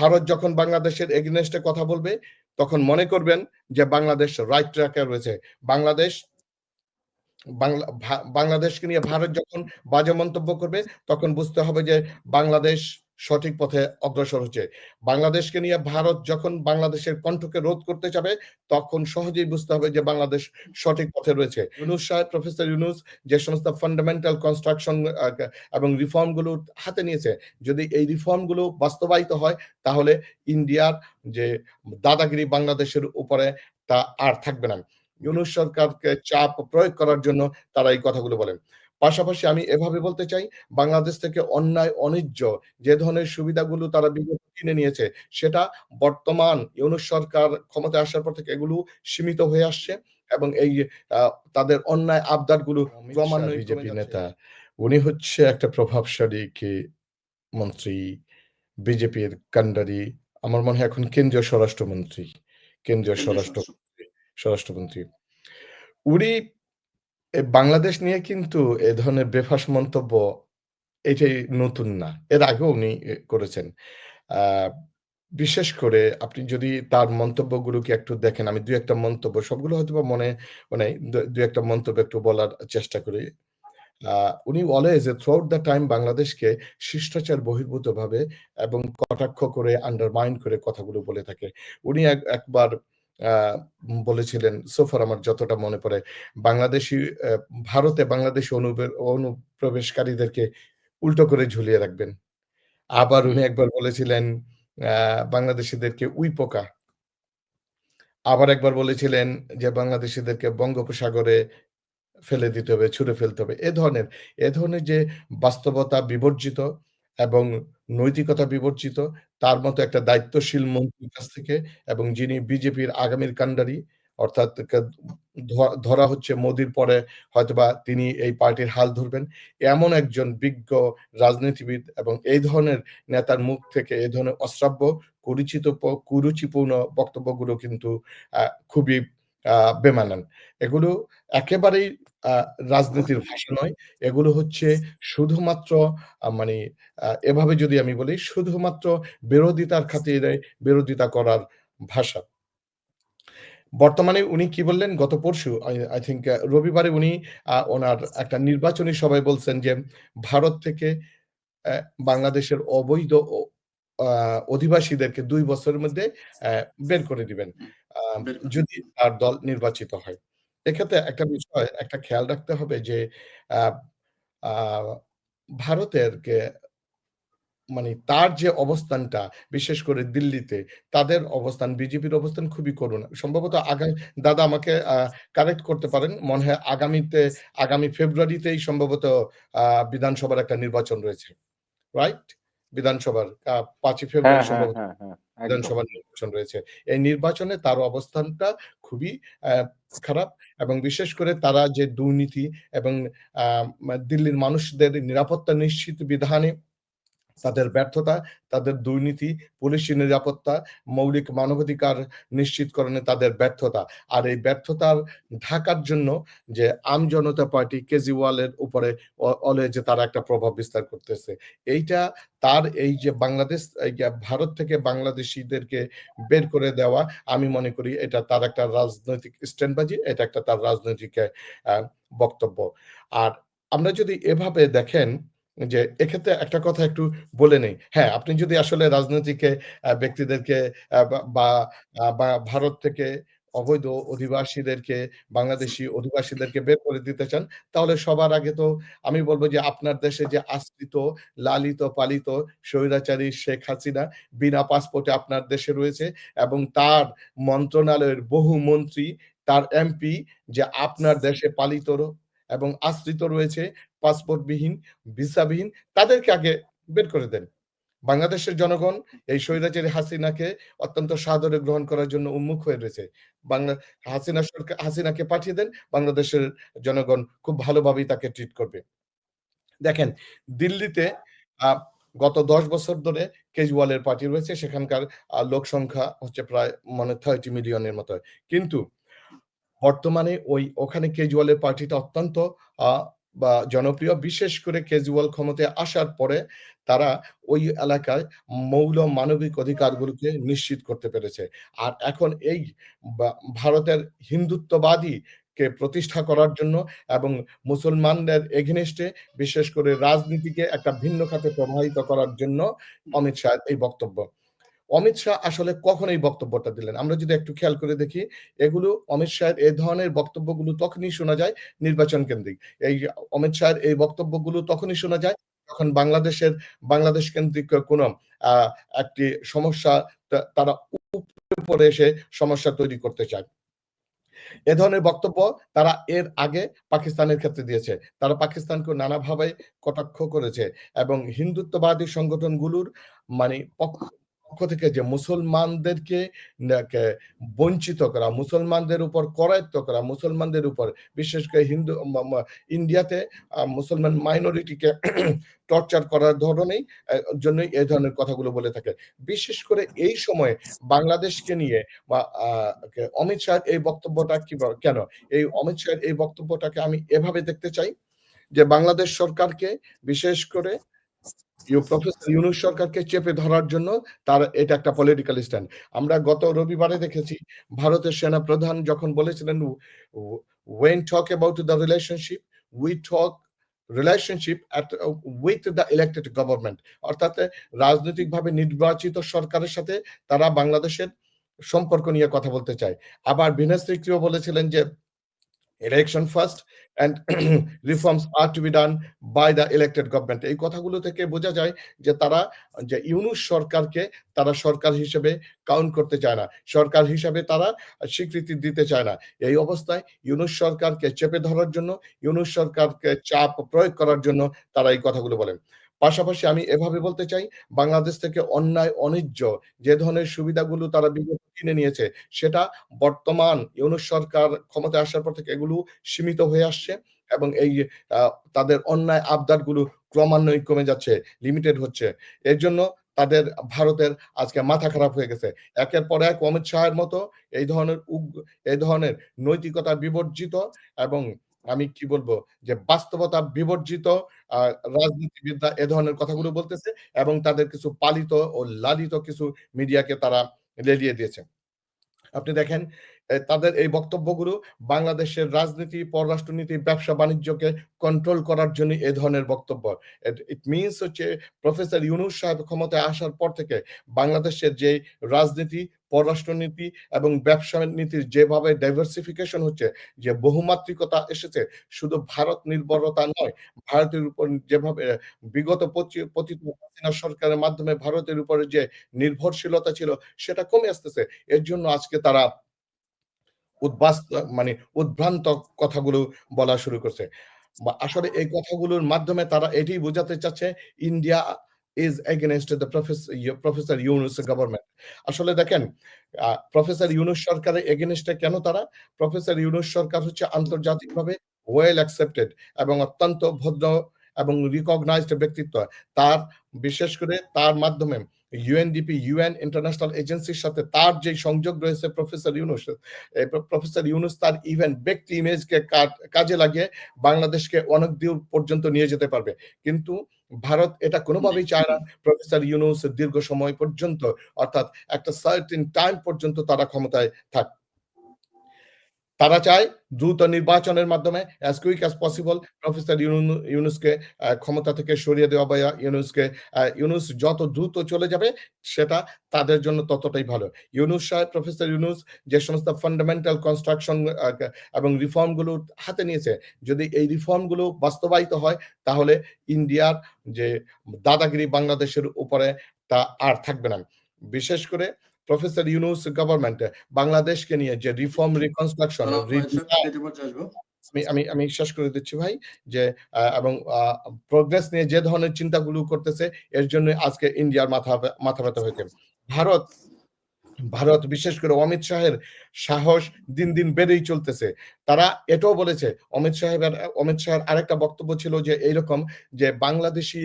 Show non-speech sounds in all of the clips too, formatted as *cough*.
ভারত যখন বাংলাদেশের এগেনস্টে কথা বলবে, তখন মনে করবেন যে বাংলাদেশ রাইট ট্র্যাকে রয়েছে। বাংলাদেশ, বাংলা বাংলাদেশকে নিয়ে ভারত যখন বাজে মন্তব্য করবে, তখন বুঝতে হবে যে বাংলাদেশ সঠিক পথে অগ্রসর হচ্ছে। বাংলাদেশকে নিয়ে ভারত যখন বাংলাদেশের কণ্ঠকে রোধ করতে যাবে তখন সহজেই বুঝতে হবে যে বাংলাদেশ সঠিক পথে রয়েছে। ইউনুস সাহেব প্রফেসর ইউনুস যে সমস্ত ফান্ডামেন্টাল কনস্ট্রাকশন এবং রিফর্মগুলো হাতে নিয়েছে যদি এই রিফর্মগুলো বাস্তবায়িত হয় তাহলে ইন্ডিয়ার যে দাদাগিরি বাংলাদেশের উপরে তা আর থাকবে না। ইউনুস সরকারকে চাপ প্রয়োগ করার জন্য তারা এই কথাগুলো বলেন। পাশাপাশি আমি এভাবে বলতে চাই বাংলাদেশ থেকে অন্যায় অনিজ্য যে ধরনের সুবিধাগুলো তারা বিগত কিনে নিয়েছে সেটা বর্তমান ইউনুস সরকার ক্ষমতায় আসার পর থেকে এগুলো সীমিত হয়ে আসছে এবং এই তাদের অন্যায় আবদারগুলো ক্রমান্বয়ে বিজেপি নেতা উনি হচ্ছে একটা প্রভাবশালী কি মন্ত্রী বিজেপির কান্ডারি আমার মনে হয় এখন কেন্দ্রীয় স্বরাষ্ট্রমন্ত্রী কেন্দ্রীয় স্বরাষ্ট্র স্বরাষ্ট্রমন্ত্রী। উনি বাংলাদেশ নিয়ে কিন্তু এ ধরনের বেফাস মন্তব্য এটাই নতুন না। এর আগেও উনি করেছেন। বিশেষ করে আপনি যদি তার মন্তব্যগুলোকে একটু দেখেন, আমি দু একটা মন্তব্য, সবগুলো হয়তো বা মনে মানে দু একটা মন্তব্য একটু বলার চেষ্টা করি। উনি always throughout the time বাংলাদেশকে শিষ্টাচার বহির্ভূত ভাবে এবং কটাক্ষ করে আন্ডারমাইন্ড করে কথাগুলো বলে থাকে। উনি একবার বলেছিলেন, সোফার আমার যতটা মনে পড়ে। বাংলাদেশি ভারতে বাংলাদেশি অনুপ্রবেশকারীদেরকে উল্টো করে ঝুলিয়ে রাখবেন। আবার উনি একবার বলেছিলেন বাংলাদেশিদেরকে উই পোকা। আবার একবার বলেছিলেন যে, বাংলাদেশিদেরকে বঙ্গোপসাগরে ফেলে দিতে হবে, ছুড়ে ফেলতে হবে। এ ধরনের এ ধরনের যে বাস্তবতা বিবর্জিত এবং নৈতিকতা বিবর্জিত। তার মতো একটা দায়িত্বশীল মন্ত্রীর কাছ থেকে এবং যিনি বিজেপির আগামীর কাণ্ডারি, অর্থাৎ ধরা হচ্ছে মোদির পরে হয়তোবা তিনি এই পার্টির হাল ধরবেন। এমন একজন বিজ্ঞ রাজনীতিবিদ এবং এই ধরনের নেতার মুখ থেকে এই ধরনের অশ্রাব্য, কুরুচিত কুরুচিপূর্ণ বক্তব্যগুলো কিন্তু খুবই বেমানান। এগুলো একেবারেই রাজনীতির ভাষা নয়। এগুলো হচ্ছে শুধুমাত্র মানে এভাবে যদি আমি বলি শুধুমাত্র বিরোধিতার খাতিরে বিরোধিতা করার ভাষা। বর্তমানে উনি কি বললেন? গত পরশু আই থিঙ্ক রবিবারে উনি ওনার একটা নির্বাচনী সভায় বলছেন যে ভারত থেকে বাংলাদেশের অবৈধ অধিবাসীদেরকে দুই বছরের মধ্যে বের করে দিবেন। যদি তার দল নির্বাচিত হয়। এক্ষেত্রে একটা বিষয় একটা খেয়াল রাখতে হবে যে ভারতের মানে তার যে অবস্থানটা বিশেষ করে দিল্লিতে তাদের অবস্থান বিজেপির অবস্থান খুবই করুণ। সম্ভবত আগামী দাদা আমাকে কারেক্ট করতে পারেন। মনে হয় আগামীতে আগামী ফেব্রুয়ারিতেই সম্ভবত বিধানসভার একটা নির্বাচন রয়েছে। রাইট বিধানসভার পাঁচই ফেব্রুয়ারি বিধানসভার সম্ভবত হ্যাঁ, হ্যাঁ, বিধানসভা নির্বাচন রয়েছে। এই নির্বাচনে তার অবস্থানটা খুবই খারাপ এবং বিশেষ করে তারা যে দুর্নীতি এবং দিল্লির মানুষদের নিরাপত্তা নিশ্চিত বিধানে তাদের ব্যর্থতা, তাদের দুর্নীতি, পুলিশি নিরাপত্তা, মৌলিক মানবাধিকার নিশ্চিতকরণে তাদের ব্যর্থতা। আর এই ব্যর্থতার ঢাকার জন্য যে আম জনতা পার্টি কেজরিওয়ালের উপরে অলে যে তারা একটা প্রভাব বিস্তার করতেছে, এইটা তার এই যে বাংলাদেশ ভারত থেকে বাংলাদেশিদেরকে বের করে দেওয়া, আমি মনে করি এটা তার একটা রাজনৈতিক স্ট্যান্ডবাজি, এটা একটা তার রাজনৈতিক বক্তব্য। আর আমরা যদি এভাবে দেখেন যে এক্ষেত্রে একটা কথা একটু বলে নেই। হ্যাঁ আপনি যদি আসলে রাজনৈতিক ব্যক্তিদেরকে বা ভারত থেকে অবৈধ অধিবাসীদেরকে, বাংলাদেশি অধিবাসীদেরকে বের করে দিতে চান, তাহলে সবার আগে তো আমি বলব যে আপনার দেশে যে আশ্রিত, লালিত, পালিত স্বৈরাচারী শেখ হাসিনা বিনা পাসপোর্টে আপনার দেশে রয়েছে এবং তার মন্ত্রণালয়ের বহু মন্ত্রী, তার এমপি যে আপনার দেশে পালিত এবং আশ্রিত রয়েছে, পাসপোর্টবিহীন, ভিসাবিহীন, তাদেরকে আগে বের করে দেন। বাংলাদেশের জনগণ এই স্বৈরাচারী হাসিনাকে অত্যন্ত সাদরে গ্রহণ করার জন্য উন্মুখ হয়ে রয়েছে। বাংলা, হাসিনা সরকার, হাসিনাকে পাঠিয়ে দেন, বাংলাদেশের জনগণ খুব ভালোভাবেই তাকে ট্রিট করবে। দেখেন, দিল্লিতে গত দশ বছর ধরে কেজরিওয়ালের পার্টি রয়েছে, সেখানকার লোক সংখ্যা হচ্ছে প্রায় মানে থার্টি মিলিয়নের মতো কিন্তু বর্তমানে ওই ওখানে কেজুয়ালের পার্টিটা অত্যন্ত বা জনপ্রিয় বিশেষ করে কেজুয়াল ক্ষমতায় আসার পরে তারা ওই এলাকায় মৌল মানবিক অধিকারগুলোকে নিশ্চিত করতে পেরেছে। আর এখন এই ভারতের হিন্দুত্ববাদী কে প্রতিষ্ঠা করার জন্য এবং মুসলমানদের এগেইনস্ট এ বিশেষ করে রাজনীতিকে একটা ভিন্ন খাতে প্রবাহিত করার জন্য অমিত শাহের এই বক্তব্য। অমিত শাহ আসলে কখন এই বক্তব্যটা দিলেন? আমরা যদি একটু খেয়াল করে দেখি, এগুলো অমিত শাহের এই ধরনের বক্তব্যগুলো তখনই শোনা যায় নির্বাচন কেন্দ্রিক। এই অমিত শাহের এই বক্তব্যগুলো তখনই শোনা যায় যখন বাংলাদেশের বাংলাদেশ কেন্দ্রিক কোন একটি সমস্যা তারা উপরে এসে সমস্যা তৈরি করতে চায়। এ ধরনের বক্তব্য তারা এর আগে পাকিস্তানের ক্ষেত্রে দিয়েছে। তারা পাকিস্তানকে নানাভাবে কটাক্ষ করেছে এবং হিন্দুত্ববাদী সংগঠনগুলোর মানে পক্ষ থেকে যে মুসলমানদেরকে বঞ্চিত করা, মুসলমানদের উপর করায়ত্ত করা, মুসলমানদের উপর বিশেষ করে হিন্দু ইন্ডিয়াতে মুসলমান মাইনরিটিকে টর্চার *clears throat* করার ধরনেই জন্যই এ ধরনের কথাগুলো বলে থাকে। বিশেষ করে এই সময়ে বাংলাদেশকে নিয়ে বা অমিত শাহের এই বক্তব্যটা কিবা কেন? এই অমিত শাহের এই বক্তব্যটাকে আমি এভাবে দেখতে চাই যে বাংলাদেশ সরকারকে বিশেষ করে প্রফেসর ইউনূস সরকারকে চেপে ধরার জন্য তার এটা একটা পলিটিক্যাল স্ট্যান্ড। আমরা গত রবিবারে দেখেছি ভারতের সেনাপ্রধান যখন বলেছিলেন ও ও "When talk about the relationship, we talk relationship at uh, with the elected government" অর্থাৎ রাজনৈতিকভাবে নির্বাচিত সরকারের সাথে তারা বাংলাদেশের সম্পর্ক নিয়ে কথা বলতে চায়। আবার বিনেশ বলেছিলেন যে "Election first and *clears throat* reforms are to be done by the elected government" এই কথাগুলো থেকে বোঝা যায় যে তারা যে ইউনূস সরকারকে তারা সরকার হিসেবে কাউন্ট করতে চায় না। সরকার হিসাবে তারা স্বীকৃতি দিতে চায় না। এই অবস্থায় ইউনূস সরকারকে চেপে ধরার জন্য, ইউনূস সরকারকে চাপ প্রয়োগ করার জন্য তারা এই কথাগুলো বলেন। পাশাপাশি আমি এভাবে বলতে চাই, বাংলাদেশ থেকে অন্যায় অনিজ্য যে ধরনের সুবিধাগুলো তারা বিগত কিনে নিয়েছে, সেটা বর্তমান ইউনূস সরকার ক্ষমতায় আসার পর থেকে এগুলো সীমিত হয়ে আসছে এবং এই তাদের অন্যায় আবদারগুলো ক্রমান্বয়ে কমে যাচ্ছে, লিমিটেড হচ্ছে। এর জন্য তাদের ভারতের আজকে মাথা খারাপ হয়ে গেছে। একের পর এক অমিত শাহের মতো এই ধরনের এই ধরনের নৈতিকতা বিবর্জিত এবং আমি কি বলব যে বাস্তবতা বিবর্জিত রাজনীতিবিদরা এ ধরনের কথাগুলো বলতেছে এবং তাদের কিছু পালিত ও লালিত কিছু মিডিয়াকে তারা লেলিয়ে দিয়েছে। আপনি দেখেন তাদের এই বক্তব্যগুলো বাংলাদেশের রাজনীতি, পররাষ্ট্রনীতি, ব্যবসা-বাণিজ্যকে কন্ট্রোল করার জন্য এ ধরনের বক্তব্য। ইট মিনস হচ্ছে প্রফেসর ইউনুস সাহেব ক্ষমতায় আসার পর থেকে বাংলাদেশের যে রাজনীতি, পররাষ্ট্রনীতি এবং ব্যবসা নীতির যেভাবে ডাইভার্সিফিকেশন হচ্ছে, যে বহুমাত্রিকতা এসেছে, শুধু ভারত নির্ভরতা নয়, ভারতের উপর যেভাবে বিগত সরকারের মাধ্যমে ভারতের উপরে যে নির্ভরশীলতা ছিল, সেটা কমে আসতেছে। এর জন্য আজকে তারা উদ্বাস্ত মানে উদ্ভ্রান্ত কথাগুলো বলা শুরু করছে। আসলে এই কথাগুলোর মাধ্যমে তারা এটিই বোঝাতে চাচ্ছে India is against the profess ইয়ে প্রফেসর ইউনুস গভর্নমেন্ট। আসলে দেখেন প্রফেসর ইউনুস সরকারের এগেনস্টে কেন তারা? প্রফেসর ইউনুস সরকার হচ্ছে আন্তর্জাতিকভাবে ওয়েল অ্যাকসেপ্টেড এবং অত্যন্ত ভদ্র এবং রিকগনাইজড ব্যক্তিত্ব। তার, বিশেষ করে তার মাধ্যমে ইউএনডিপি, ইউএন ইন্টারন্যাশনাল এজেন্সির সাথে তার যে সংযোগ রয়েছে প্রফেসর ইউনুস প্রফেসর ইউনুস তার ইভেন ব্যক্তি ইমেজকে কাজে লাগিয়ে বাংলাদেশকে অনেক দূর পর্যন্ত নিয়ে যেতে পারবে। কিন্তু ভারত এটা কোনোভাবেই চায় না প্রফেসর ইউনুস দীর্ঘ সময় পর্যন্ত অর্থাৎ একটা সার্টিন টাইম পর্যন্ত তারা ক্ষমতায় থাক। তারা চায় দ্রুত নির্বাচনের মাধ্যমে as quick as possible professor Yunu ইউনূসকে ক্ষমতা থেকে সরিয়ে দেওয়া বা ইউনুসকে ইউনুস যত দ্রুত চলে যাবে সেটা তাদের জন্য ততটাই ভালো। ইউনূস সাহেব প্রফেসর ইউনুস যে সমস্ত ফান্ডামেন্টাল কনস্ট্রাকশন এবং রিফর্মগুলো হাতে নিয়েছে, যদি এই রিফর্মগুলো বাস্তবায়িত হয় তাহলে ইন্ডিয়ার যে দাদাগিরি বাংলাদেশের উপরে তা আর থাকবে না। বিশেষ করে প্রফেসর ইউনুস গভর্নমেন্ট বাংলাদেশকে নিয়ে যে রিফর্ম রিকনস্ট্রাকশন আমি আমি আমি শেষ করে দিচ্ছি ভাই যে এবং প্রোগ্রেস নিয়ে যে ধরনের চিন্তাগুলো করতেছে এর জন্য আজকে ইন্ডিয়ার মাথা মাথা ব্যথা হয়েছে। ভারত ভারত বিশেষ করে অমিত শাহের সাহস দিন, দিন বেড়েই চলতেছে। তারা এটাও বলেছে অমিত সাহেবের অমিত শাহের আরেকটা বক্তব্য ছিল যে এইরকম যে বাংলাদেশি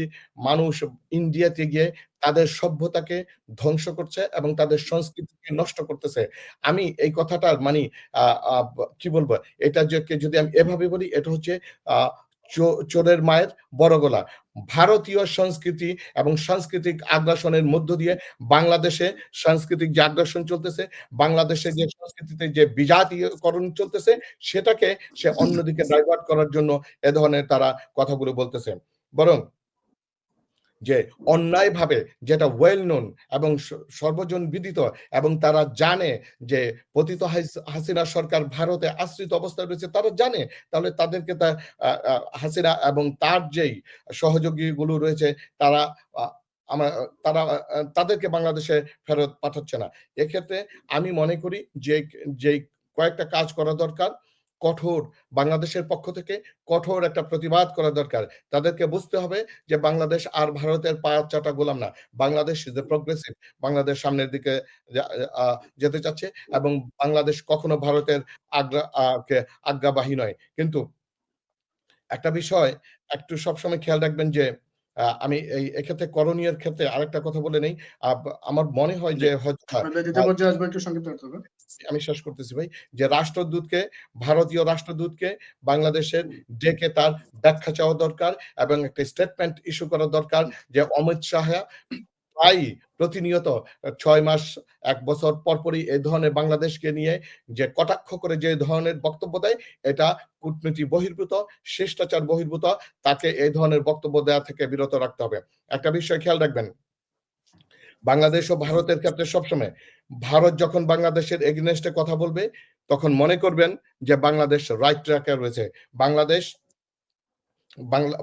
মানুষ ইন্ডিয়াতে গিয়ে তাদের সভ্যতাকে ধ্বংস করছে এবং তাদের সংস্কৃতিকে নষ্ট করতেছে। আমি এই কথাটার মানি কি বলব? এটা যদি আমি এভাবে বলি এটা হচ্ছে চোরের মায়ের বড় গলা। ভারতীয় সংস্কৃতি এবং সাংস্কৃতিক আগ্রাসনের মধ্য দিয়ে বাংলাদেশে সাংস্কৃতিক যে আগ্রাসন চলতেছে, বাংলাদেশে যে সংস্কৃতিতে যে বিজাতীয়করণ চলতেছে, সেটাকে সে অন্যদিকে ডাইভার্ট করার জন্য এ ধরনের তারা কথাগুলো বলতেছে। বরং যে অন্যায়ভাবে যেটা ওয়েল নোন এবং সর্বজন বিদিত এবং তারা জানে যে পতিত হাসিনা সরকার ভারতে আশ্রিত অবস্থায় রয়েছে, তারা জানে। তাহলে তাদেরকে তা হাসিনা এবং তার যেই সহযোগীগুলো রয়েছে, তারা, আ, আমা, তারা তাদেরকে বাংলাদেশে ফেরত পাঠাচ্ছে না। এক্ষেত্রে আমি মনে করি যে যেই কয়েকটা কাজ করা দরকার। কঠোর বাংলাদেশের পক্ষ থেকে কঠোর একটা প্রতিবাদ করা দরকার। তাদেরকে বুঝতে হবে যে বাংলাদেশ আর ভারতের পায়ের চাটা গোলাম না। Bangladesh is a progressive Bangladesh সামনের দিকে যেতে চাচ্ছে এবং বাংলাদেশ কখনো ভারতের আগ্রা আজ্ঞাবাহী নয়। কিন্তু একটা বিষয় একটু সবসময় খেয়াল রাখবেন যে আমি এই এক্ষেত্রে করণীয়ের ক্ষেত্রে আরেকটা কথা বলে নেই। আমার মনে হয় যে হয়তোবা আমি শেষ করতেছি ভাই। যে রাষ্ট্রদূতকে ভারতীয় রাষ্ট্রদূতকে বাংলাদেশের ডেকে তার ব্যাখ্যা চাওয়া দরকার এবং একটা স্টেটমেন্ট ইস্যু করা দরকার যে অমিত শাহ প্রায়ই প্রতিনিয়ত ৬ মাস ১ বছর পরপরই এ ধরনের বাংলাদেশকে নিয়ে যে কটাক্ষ করে যে ধরনের বক্তব্য দেয়, এটা কূটনীতি বহির্ভূত, শিষ্টাচার বহির্ভূত। তাকে এই ধরনের বক্তব্য দেওয়া থেকে বিরত রাখতে হবে। একটা বিষয় খেয়াল রাখবেন। বাংলাদেশ ও ভারতের ক্ষেত্রে সবসময় ভারত যখন বাংলাদেশের এগেইনস্ট এ কথা বলবে, তখন মনে করবেন যে বাংলাদেশ রাইট ট্র্যাক রয়েছে। বাংলাদেশ বাংলা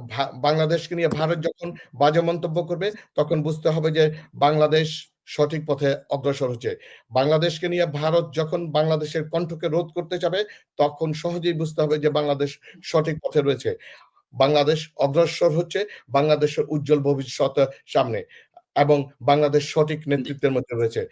বাংলাদেশকে নিয়ে ভারত যখন বাজে মন্তব্য করবে, তখন বুঝতে হবে যে বাংলাদেশ সঠিক পথে অগ্রসর হচ্ছে। বাংলাদেশকে নিয়ে ভারত যখন বাংলাদেশের কণ্ঠকে রোধ করতে যাবে, তখন সহজেই বুঝতে হবে যে বাংলাদেশ সঠিক পথে রয়েছে। বাংলাদেশ অগ্রসর হচ্ছে, বাংলাদেশের উজ্জ্বল ভবিষ্যৎ সামনে এবং বাংলাদেশ সঠিক নেতৃত্বের মধ্যে রয়েছে।